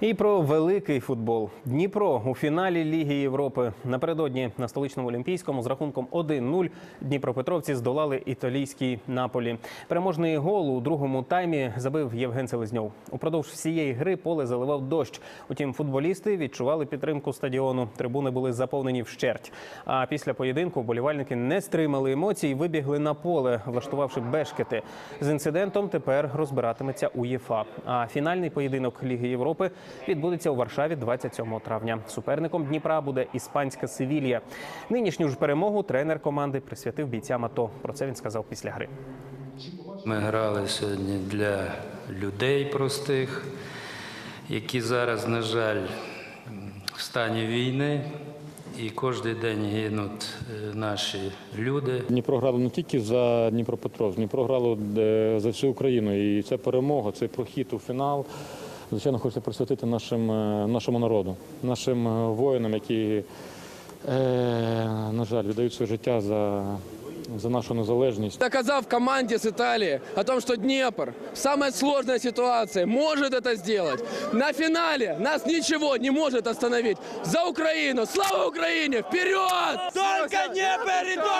І про великий футбол. Дніпро у фіналі Ліги Європи. Напередодні на столичному олімпійському з рахунком 1-0 Дніпропетровці здолали італійський Наполі. Переможний гол у другому таймі забив Євген Селезньов. Упродовж всієї гри поле заливав дощ. Утім, футболісти відчували підтримку стадіону. Трибуни були заповнені вщерть. А після поєдинку вболівальники не стримали емоцій, вибігли на поле, влаштувавши бешкети. З інцидентом тепер розбиратиметься УЄФА. А фінальний поєдинок Ліги Європи відбудеться у Варшаві 27 травня. Суперником Дніпра буде іспанська Севілья. Нинішню ж перемогу тренер команди присвятив бійцям АТО. Про це він сказав після гри. Ми грали сьогодні для людей простих, які зараз, на жаль, в стані війни, і кожен день гинуть е, наші люди. Дніпро грало не тільки за Дніпропетровськ, Дніпро грало е, за всю Україну. І це перемога, це прохід у фінал. Звичайно, хочеться присвятити нашим, е, нашому народу, нашим е, воїнам, які, е, на жаль, віддають своє життя за, за нашу незалежність. доказав команде с Италии о том, что Днепр в самой сложной ситуации может это сделать. На финале нас ничего не может остановить. За Украину! Слава Украине! Вперед! Только только победа!